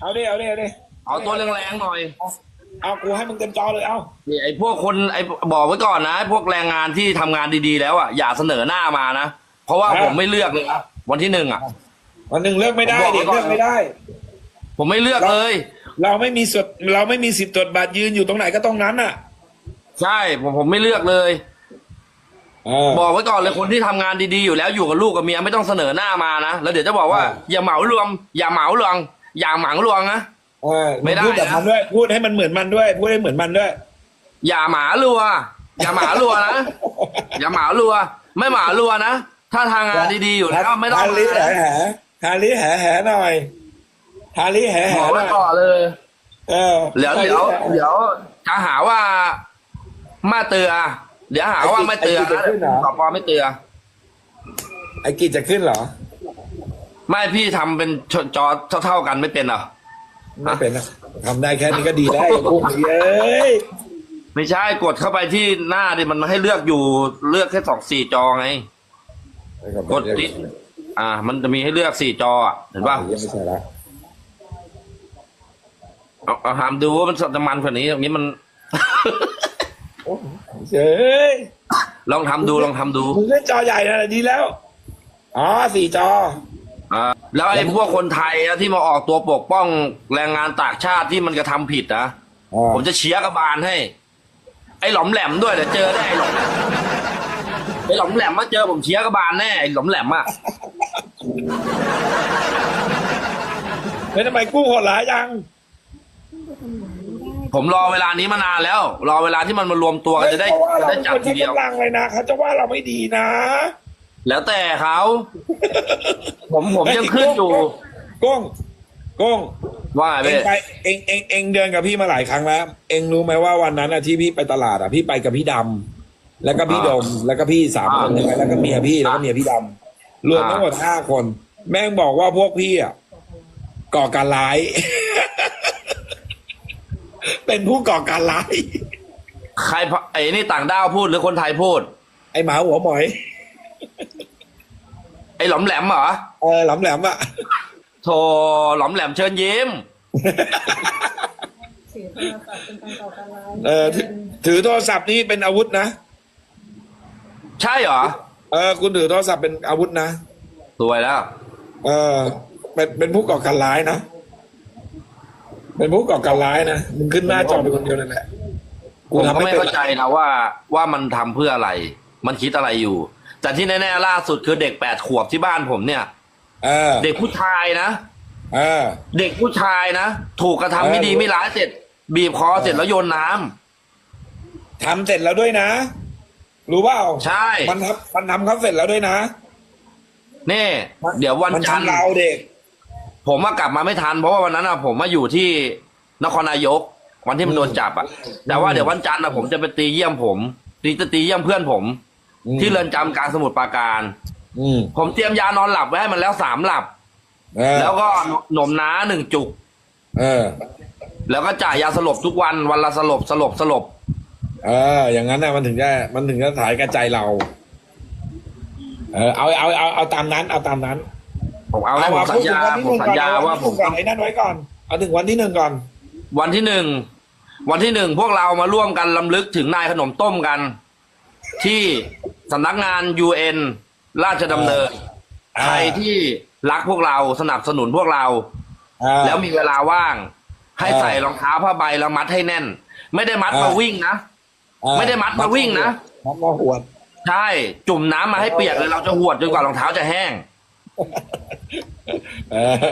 เอาดิเอาดิเอาดิเอาตัวแรงๆหน่อย เอากูให้มึงเต็มจอเลยเอาไอ้พวกคนไอ้บอกไว้ก่อนนะไอ้พวกแรงงานที่ทำงานดีๆแล้วอะอย่าเสนอหน้ามานะ เพราะว่าผมไม่เลือกเลยนะวันที่หนึ่งอะ วันหนึ่งเลือกไม่ได้ผมบอกไว้เด็กก่อน เลือกไม่ได้ ผมไม่เลือกเลย เราไม่มีสิทธิ์เราไม่มีสิทธิ์ตรวจบัตรยืนอยู่ตรงไหนก็ตรงนั้นอะใช่ผมผมไม่เลือกเลย เออ บอกไว้ก่อนเลยคนที่ทำงานดีๆอยู่แล้วอยู่กับลูกกับเมียไม่ต้องเสนอหน้ามานะแล้วเดี๋ยวจะบอกว่าอย่าเหมารวม อย่าเหมารวม อย่าเหมารวมนะ เออไม่ได้พูดแบบนะมันด้วย พูดให้มันเหมือนมันด้วย พูดให้เหมือนมันด้วย อย่าหมารัว อย่าหมารัวนะ อย่าหมารัว ไม่หมารัวนะ ถ้าทางงานดีๆอยู่แล้วไม่ต้องฮามาริแหแหฮาริแหแหหน่อยฮาริแหแหบอกหไว้น่อยก่อนเลย เออเดี๋ยวเดี๋ยวเดี๋ยวจะหาว่ามาเตือ เดี๋ยวหาว่าไม่เตือนะตอบพอไม่เตือ ไอ้กิจจะขึ้นเหรอ ไม่พี่ทำเป็นจอเท่าๆกันไม่เป็นเหรอ ไม่เป็นนะทำได้แค่นี้ก็ดีได้วกุ้งเย้ยไม่ใช่กดเข้าไปที่หน้าดิมันให้เลือกอยู่เลือกแค่สองสี่จอไง กดติด อ่า มันจะมีให้เลือกสี่จออะเห็นป่ะยังไม่ใช่ละเอาเอาหามดูว่ามันจะมันกว่านี้ตรงนี้มันเย้ยลองทำดูลองทำดู มึงเล่นจอใหญ่นะดีแล้ว อ๋อสี่จอ อ่าแล้วไอ้พวกคนไทยอะที่มาออกตัวปกป้องแรงงานต่างชาติที่มันกระทำผิดนะอ๋อผมจะเชียร์กระบาลให้ ไอ้หลอมแหลมด้วยเดี๋ยวเจอได้ไอ้หลอมไอ้หลอมแหลมมาเจอผมเชียร์กระบาลแน่ไอ้หลอมแหลมอะไม่ทำไมกุ้งโหดร้ายจังผมรอเวลานี้มานานแล้ว รอเวลาที่มันมารวมตัวกันจะได้เพราะว่าจะเราได้เป็นจับคนทีใช้เดียว กำลังเลยนะเขาจะว่าเราไม่ดีนะ แล้วแต่เขาผมผมยังขึ้นอยู่กุ้งกุ้งว่าไงเองพี่ไปเองเองเองเดินกับพี่มาหลายครั้งแล้ว เองรู้ไหมว่าวันนั้นอะที่พี่ไปตลาดอะพี่ไปกับพี่ดำแล้วก็พี่ดม แล้วก็พี่สามคนใช่ไหมแล้วก็เมียพี่แล้วก็เมียพี่ดำรวมทั้งหมดห้าคน แม่งบอกว่าพวกพี่อะก่อการร้าย เป็นผู้ก่อการร้าย ใครพไอ้นี่ต่างด้าวพูดหรือคนไทยพูด ไอหมาหัวหมอย ไอ้หลอมแหลมเหรอเออหลำแหลมอะโธ่หลอมแหลมเชิญยิ้ม ถือโทรศัพท์เป็นการก่อการร้ายเออถือถือโทรศัพท์นี่เป็นอาวุธนะใช่เหรอเออคุณถือโทรศัพท์เป็นอาวุธนะสวยแล้ว เออเป็นเป็นผู้ก่อการร้ายนะเป็นผู้ก่อการร้ายนะมึงขึ้นหน้าจอเป็นคนเดียวนั่นแหละผมก็ไม่ป็นเข้าใจนะว่าว่ามันทำเพื่ออะไร มันคิดอะไรอยู่ แต่ที่แน่ๆล่าสุดคือเด็กแปดขวบที่บ้านผมเนี่ย เออ เด็กผู้ชายนะเออ เด็กผู้ชายนะถูกกระทำไม่ดีเออไม่ร้ายเสร็จ บีบคอเสร็จแล้วโยนน้ำ ทำเสร็จแล้วด้วยนะ รู้เปล่าใช่ มันทำมันทำเขาเสร็จแล้วด้วยนะนี่เดี๋ยววันมันจันทร์ทำเราเด็ก ผมมากลับมาไม่ทันเพราะว่าวันนั้นอะผมมาอยู่ที่นครนายก วันที่มันโดนจับอะแต่ว่าเดี๋ยววันจันทร์อะผมจะไปตีเยี่ยมผมตีจะตีเยี่ยมเพื่อนผมอืม ที่เรือนจำกลางสมุทรปราการ อืมผมเตรียมยานอนหลับไว้ให้มันแล้วสามหลับ เออแล้วก็หนมน้าหนึ่งจุก เออ แล้วก็จ่ายยาสลบทุกวันวันละสลบสลบสลบ เออ อย่างนั้นนะมันถึงจะมันถึงจะถ่ายกระจายเรา เออเอาเอาเอาเอาตามนั้น เอาตามนั้นผมเอาให้ผมสัญญาเอผมสัญญาเอว่าวันผที่มหนึ่งก่อนไอ้นั่นไว้ก่อนเอาถึงวันที่หนึ่งก่อน วันที่หนึ่งวันที่หนึ่งพวกเรามาร่วมกันลำลึกถึงนายขนมต้มกัน ที่สำนักงานยูเอ็นราชดำเนิน อ่า ใครที่รักพวกเราสนับสนุนพวกเรา อ่า แล้วมีเวลาว่าง ให้อ่า ใส่รองเท้าผ้าใบแล้วมัดให้แน่น ไม่ได้มัดอ่ามมาวิ่งนะ อ่าไม่ได้มัดมาวิ่งนะ มัดมาหวด ใช่ จุ่มน้ำมาให้เปียกเลยเราจะหวดจนกว่ารองเท้าจะแห้ง เออ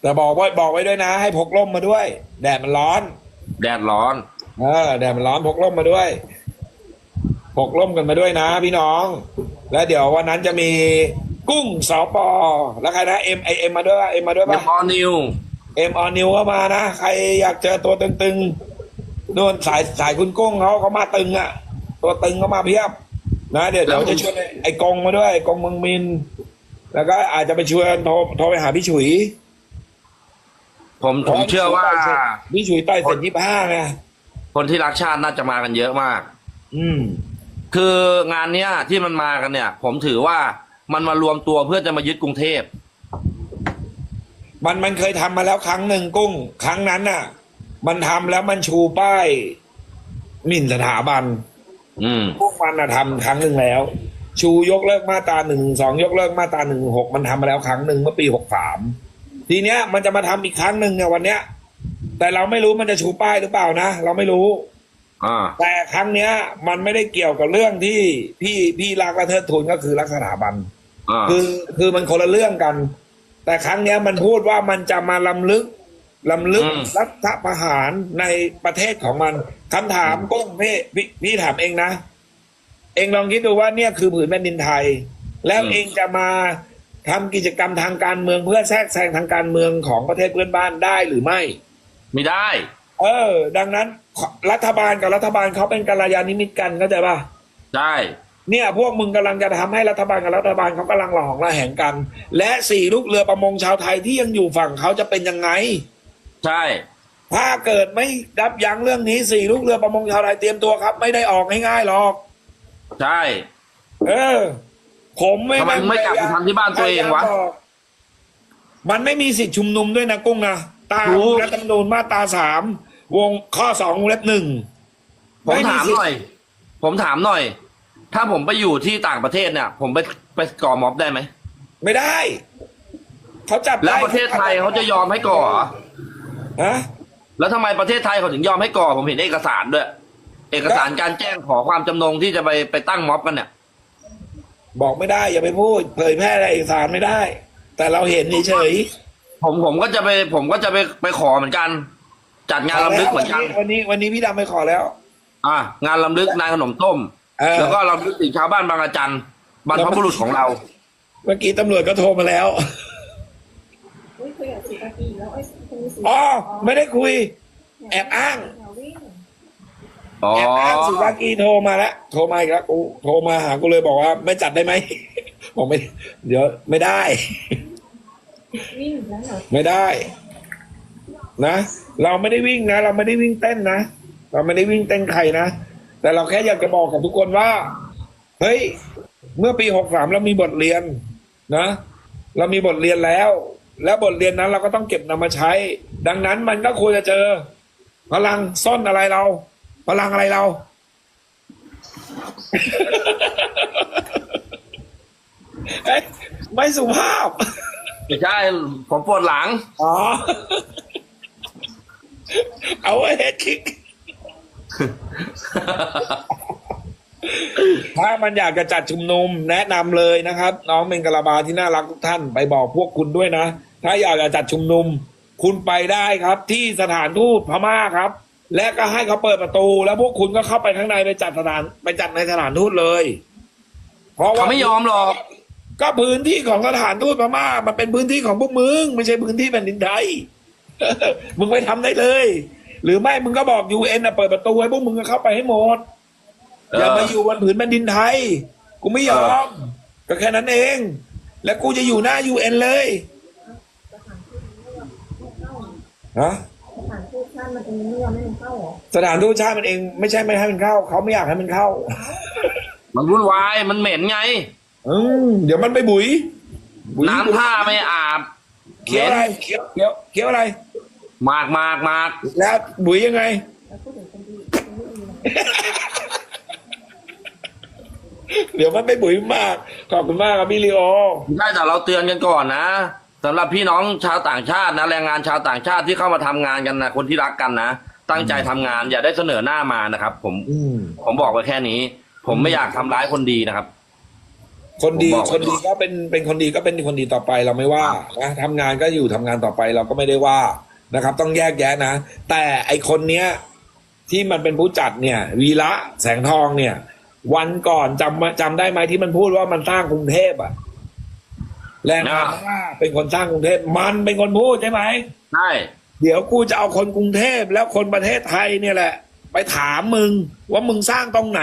แต่บอกไว้บอกไว้ด้วยนะ ให้พกร่มมาด้วย แดดมันร้อน แดดร้อน เออแดดมันร้อนพกร่มมาด้วย พกร่มกันมาด้วยนะ พี่น้อง แล้วเดี๋ยววันนั้นจะมีกุ้งสอปอแล้วใครนะเอ็มไอเอ็มมาด้วยปะเอ็มมาด้วยเดปะมอนิวเอ็มออนิวก็มานะ ใครอยากเจอตัวตึงๆโน่นสายสายคุณกุ้งเขาเขามาตึงอะ ตัวตึงเขามาเพียบ นะ เดี๋ยวเดี๋ยวจะชวนไอ้ไอ้กงมาด้วยไอ้กงเมืองมิน แล้วก็อาจจะไปชวนโทรโทรไปหาพี่ฉุยผมผมเชื่อว่า พี่ฉุยต่อยเสร็จยี่ห้าไงคนที่รักชาติน่าจะมากันเยอะมาก อืม คืองานเนี้ยที่มันมากันเนี่ย ผมถือว่ามันมารวมตัวเพื่อจะมายึดกรุงเทพ มันมันเคยทำมาแล้วครั้งหนึ่งกุ้ง ครั้งนั้นน่ะ มันทำแล้วมันชูป้ายหมิ่นสถาบัน อืม พวกมันน่ะทำครั้งหนึ่งแล้ว ชูยกเลิกมาตราหนึ่งสองยกเลิกมาตราหนึ่งหกมันทำมาแล้วครั้งหนึ่งเมื่อปีหกสามทีเนี้ยมันจะมาทำอีกครั้งหนึ่งเนี่ยวันเนี้ย แต่เราไม่รู้มันจะชูป้ายหรือเปล่านะ เราไม่รู้อ่า แต่ครั้งเนี้ย มันไม่ได้เกี่ยวกับเรื่องที่พี่พี่รักและเทิดทูนก็คือรักสถาบันอ่าคือคือมันคนละเรื่องกัน แต่ครั้งเนี้ยมันพูดว่ามันจะมาลำลึกลำลึกรัฐประหารในประเทศของมันคำถามก้งพี่พี่พี่ถามเองนะ เองลองคิดดูว่าเนี่ยคือผืนแผ่นดินไทย แล้วเองจะมาทำกิจกรรมทางการเมืองเพื่อแทรกแซงทางการเมืองของประเทศเพื่อนบ้านได้หรือไม่ ไม่ได้ เออ ดังนั้นรัฐบาลกับรัฐบาลเขาเป็นกัลยาณมิตรกันเข้าใจป่ะได้เนี่ย พวกมึงกำลังจะทำให้รัฐบาลกับรัฐบาลเขากำลังหลองระแหงกัน และสี่ลูกเรือประมงชาวไทยที่ยังอยู่ฝั่งเขาจะเป็นยังไง ใช่ ถ้าเกิดไม่รับยั้งเรื่องนี้สี่ลูกเรือประมงชาวไทยเตรียมตัวครับ ไม่ได้ออกง่ายๆหรอก ใช่ เออ ผมไม่ทำไมไม่กลับไปทำที่บ้านตัวเองวะมันไม่มีสิทธิ์ชุมนุมด้วยนะกุ้งนะตามรู้รัฐธรรมนูญมาตราสาม วงข้อสองวงเล็บหนึ่งผมถามหน่อย ผมถามหน่อย ถ้าผมไปอยู่ที่ต่างประเทศเนี่ย ผมไปไปก่อม็อบได้ไหมไม่ได้ เขาจับแล้วได้ประเทศไทยเขาจะยอมให้ก่อเหรอฮะแล้วทำไมประเทศไทยเขาถึงยอมให้ก่อ ผมเห็นเอกสารด้วย เอกสารการแจ้งขอความจำนงที่จะไปไปตั้งม็อบกันเนี่ยบอกไม่ได้อย่าไปพูดเผยแพร่ในเอกสารไม่ได้ แต่เราเห็นเฉยผมผมก็จะไป ผมก็จะไปไปขอเหมือนกัน จัดๆงานลำลึกเหมือนกัน วันนี้วันนี้พี่ดำไปขอแล้ว อะงานลำลึกนายขนมต้ม เออ แล้วก็ลำลึกถึงชาวบ้านบางอาจันบรรพบุรุษของเรา เมื่อกี้ตำรวจก็โทรมาแล้ว อุ้ยคุยกับสีกากีแล้วไอ้ยคนนี้สีอ๋อ ไม่ได้คุย แอบอ้างอย่าวิ่งอ๋อ แอบอ้างสุภากีโทรมาแล้ว โทรมาอีกแล้วกูโทรมาหากูเลยบอกว่า ไม่จัดได้ไหม บอกไม่ เดี๋ยวไม่ได้ วิ่งแล้วเหรอไม่ได้ นะ เราไม่ได้วิ่งนะ เราไม่ได้วิ่งเต้นนะ เราไม่ได้วิ่งเต้นใครนะ แต่เราแค่อยากจะบอกกับทุกคนว่า เฮ้ย เมื่อปีหกสามเรามีบทเรียนนะ เรามีบทเรียนแล้ว แล้วบทเรียนนั้นเราก็ต้องเก็บนำมาใช้ ดังนั้นมันก็ควรจะเจอ พลังซ่อนอะไรเรา พลังอะไรเราเอ๊ะไม่สุภาพไม่ใช่ผมปวดหลัง อ๋อ เอาไว้เฮดคิก ถ้ามันอยากจะจัดชุมนุมแนะนำเลยนะครับ น้องเมงกะลาบาที่น่ารักทุกท่านไปบอกพวกคุณด้วยนะ ถ้าอยากจะจัดชุมนุม คุณไปได้ครับ ที่สถานทูตพม่าครับ และก็ให้เขาเปิดประตู แล้วพวกคุณก็เข้าไปข้างในไปจัดสถานไปจัดในสถานทูตเลย เพราะว่า เขาไม่ยอมหรอก ก็พื้นที่ของสถานทูตพม่ามันเป็นพื้นที่ของพวกมึง ไม่ใช่พื้นที่แผ่นดินไทย มึงไปทำได้เลย หรือไม่มึงก็บอกยูเอ็นเปิดประตูให้พวกมึงก็เข้าไปให้หมด อย่ามาอยู่บนผืนแผ่นดินไทย กูไม่ยอม ก็แค่นั้นเอง แล้วกูจะอยู่หน้ายูเอ็นเลยสถานทูตไม่รับไม่เข้าสถานทูตชาติมันเองไม่ยอมให้มันเข้าเหรอสถานทูตชาติมันเองไม่ใช่ไม่ให้มันเข้า เขาไม่อยากให้มันเข้า มันวุ่นวายมันเหม็นไง อืมเดี๋ยวมันไปบุ๋ยบุ๋ยน้ำท่าไม่อาบ เคี้ยวอะไรเคี้ยวเคี้ยวเคี้ยวอะไรหมากหมากหมากแล้วบุ๋ยยังไงแล้วพูดถึงคนดีคนไม่ดีนะเดี๋ยวมันไปบุ๋ยมาก ขอบคุณมากครับพี่ลีโอได้แต่เราเตือนกันก่อนนะสำหรับพี่น้องชาวต่างชาตินะแรงงานชาวต่างชาติที่เข้ามาทำงานกันนะคนที่รักกันนะตั้งใจทำงานอย่าได้เสนอหน้ามานะครับ ผม อืม ผมบอกไว้แค่นี้ ผมไม่อยากทำร้ายคนดีนะครับ คนดีผมบอก คนดีก็เป็นเป็นคนดีก็เป็นคนดีต่อไปเราไม่ว่านะทำงานก็อยู่ทำงานต่อไปเราก็ไม่ได้ว่านะครับ ต้องแยกแยะนะ แต่ไอคนเนี้ยที่มันเป็นผู้จัดเนี่ย วีระแสงทองเนี่ย วันก่อนจำจำได้ไหมที่มันพูดว่ามันสร้างกรุงเทพอะแรงงานว่าเป็นคนสร้างกรุงเทพมันเป็นคนพูดใช่ไหม ใช่ เดี๋ยวกูจะเอาคนกรุงเทพแล้วคนประเทศไทยเนี่ยแหละ ไปถามมึงว่ามึงสร้างตรงไหน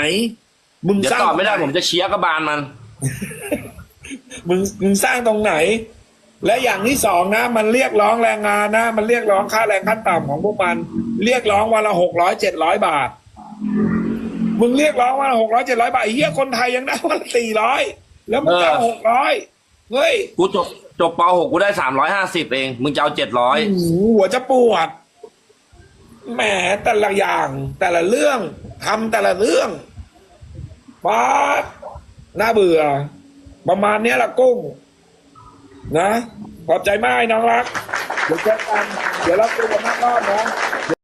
มึงเดี๋ยวสร้างตอบไม่ได้ผมจะเชียร์กระบาลมัน มึงมึงสร้างตรงไหน และอย่างที่สองนะ มันเรียกร้องแรงงานนะ มันเรียกร้องค่าแรงขั้นต่ำของพวกมัน เรียกร้องวันละหกร้อยเจ็ดร้อยบาท มึงเรียกร้องวันละหกร้อยเจ็ดร้อยบาทไอ้เฮียคนไทยยังได้วันละสี่ร้อยแล้วมึงจะเออหกร้อยเฮ้ยกูจบจบป .6 กูได้สามร้อยห้าสิบเอง มึงจะเอาเจ็ดร้อยหัวจะปวดแหมแต่ละอย่างแต่ละเรื่องทำแต่ละเรื่องป้าด น่าเบื่อ ประมาณเนี้ยละกุ้ง นะ ขอบใจมากน้องรัก เดี๋ยวเจอกันเดี๋ยวเราคุยกันมากรอบนะ